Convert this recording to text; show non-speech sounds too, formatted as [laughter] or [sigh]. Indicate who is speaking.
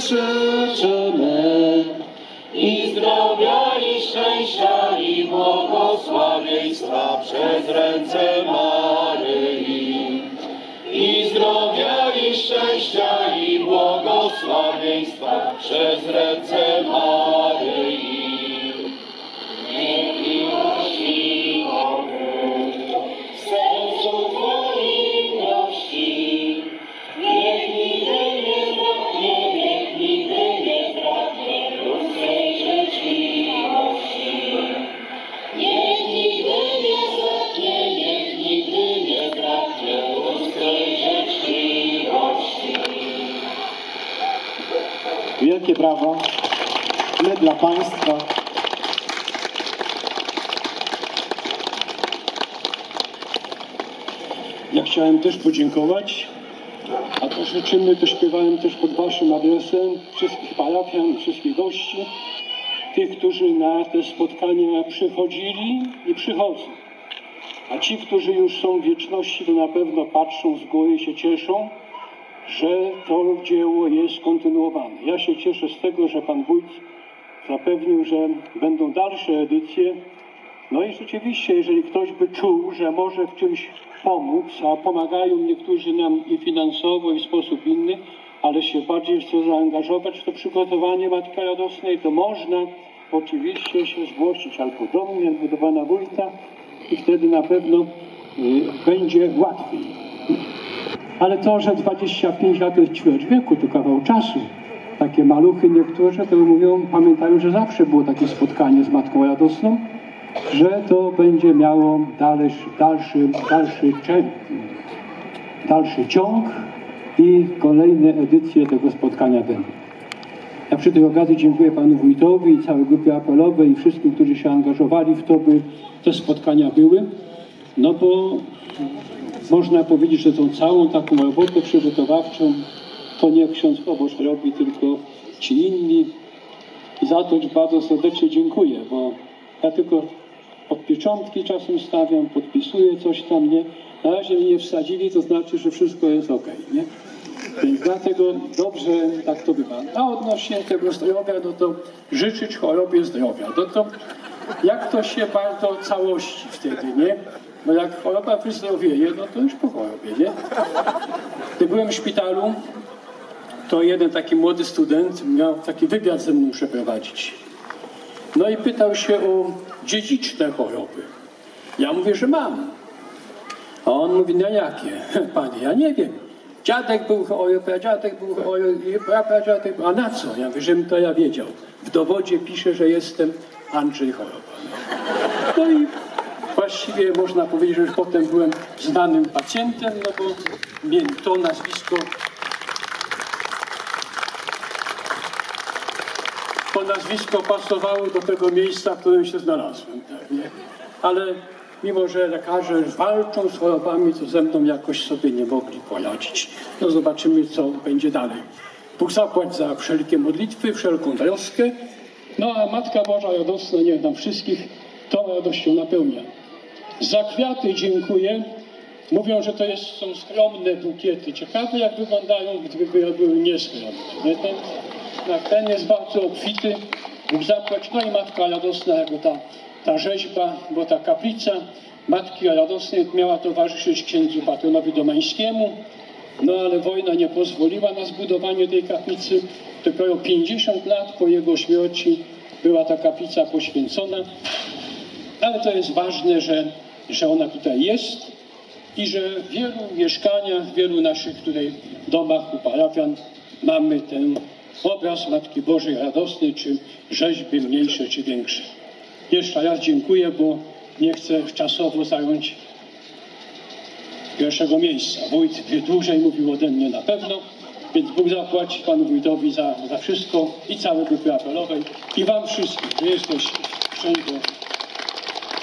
Speaker 1: życzymy i zdrowia i szczęścia i błogosławieństwa przez ręce Maryi. I zdrowia i szczęścia i błogosławieństwa przez ręce
Speaker 2: Wielkie brawa. My dla Państwa. Ja chciałem też podziękować, a to życzymy, to śpiewałem też pod Waszym adresem wszystkich parafian, wszystkich gości, tych, którzy na te spotkania przychodzili i przychodzą. A ci, którzy już są w wieczności, to na pewno patrzą z góry i się cieszą, że to dzieło jest kontynuowane. Ja się cieszę z tego, że Pan Wójt zapewnił, że będą dalsze edycje. No i rzeczywiście, jeżeli ktoś by czuł, że może w czymś pomóc, a pomagają niektórzy nam i finansowo, i w sposób inny, ale się bardziej chce zaangażować w to przygotowanie Matki Radosnej, to można oczywiście się zgłosić albo do mnie, albo do Pana Wójta i wtedy na pewno y, będzie łatwiej. Ale to, że 25 lat to jest ćwierć wieku, to kawał czasu. Takie maluchy niektóre to mówią, pamiętają, że zawsze było takie spotkanie z Matką Radosną, że to będzie miało dalszy, dalszy, dalszy, dalszy ciąg i kolejne edycje tego spotkania będą. Ja przy tej okazji dziękuję panu wójtowi i całej grupie apelowej i wszystkim, którzy się angażowali w to, by te spotkania były. No bo można powiedzieć, że tą całą taką robotę przygotowawczą to nie ksiądz proboszcz robi, tylko ci inni. I za to bardzo serdecznie dziękuję, bo ja tylko pod pieczątki czasem stawiam, podpisuję coś tam, nie? Na razie mnie nie wsadzili, to znaczy, że wszystko jest ok, nie? Więc dlatego dobrze tak to bywa. A odnośnie tego zdrowia, no to życzyć chorobie zdrowia. No to jak to się bardzo całości wtedy, nie? Bo jak choroba wyzdrowieje, no to już po chorobie, nie? Gdy byłem w szpitalu, to jeden taki młody student miał taki wywiad ze mną przeprowadzić. No i pytał się o dziedziczne choroby. Ja mówię, że mam. A on mówi, no jakie? [laughs] Panie, ja nie wiem. Dziadek był chory, pradziadek był chory, prapradziadek, a na co? Ja mówię, to ja wiedział. W dowodzie pisze, że jestem Andrzej Choroba. No i właściwie można powiedzieć, że już potem byłem znanym pacjentem, no bo to nazwisko to nazwisko pasowało do tego miejsca, w którym się znalazłem. Tak? Ale mimo, że lekarze walczą z chorobami, to ze mną jakoś sobie nie mogli poradzić. No zobaczymy, co będzie dalej. Bóg zapłać za wszelkie modlitwy, wszelką troskę. No a Matka Boża radosna niech nam wszystkich tą radością napełnia. Za kwiaty dziękuję. Mówią, że to jest, są skromne bukiety. Ciekawe jak wyglądają, gdyby były nieskromne. Nie? Ten, ten jest bardzo obfity. Bóg zapłać. No i Matka Radosna, jako ta, ta rzeźba, bo ta kaplica Matki Radosnej miała towarzyszyć księdzu patronowi Domańskiemu. No ale wojna nie pozwoliła na zbudowanie tej kaplicy. Dopiero 50 lat po jego śmierci była ta kaplica poświęcona. Ale to jest ważne, że, że ona tutaj jest i że w wielu mieszkaniach, w wielu naszych tutaj domach u parafian mamy ten obraz Matki Bożej Radosnej, czy rzeźby mniejsze, czy większe. Jeszcze raz dziękuję, bo nie chcę czasowo zająć pierwszego miejsca. Wójt dłużej mówił ode mnie na pewno, więc Bóg zapłać panu wójtowi za, za wszystko i całej grupie apelowej i wam wszystkim, że jesteście wszędzie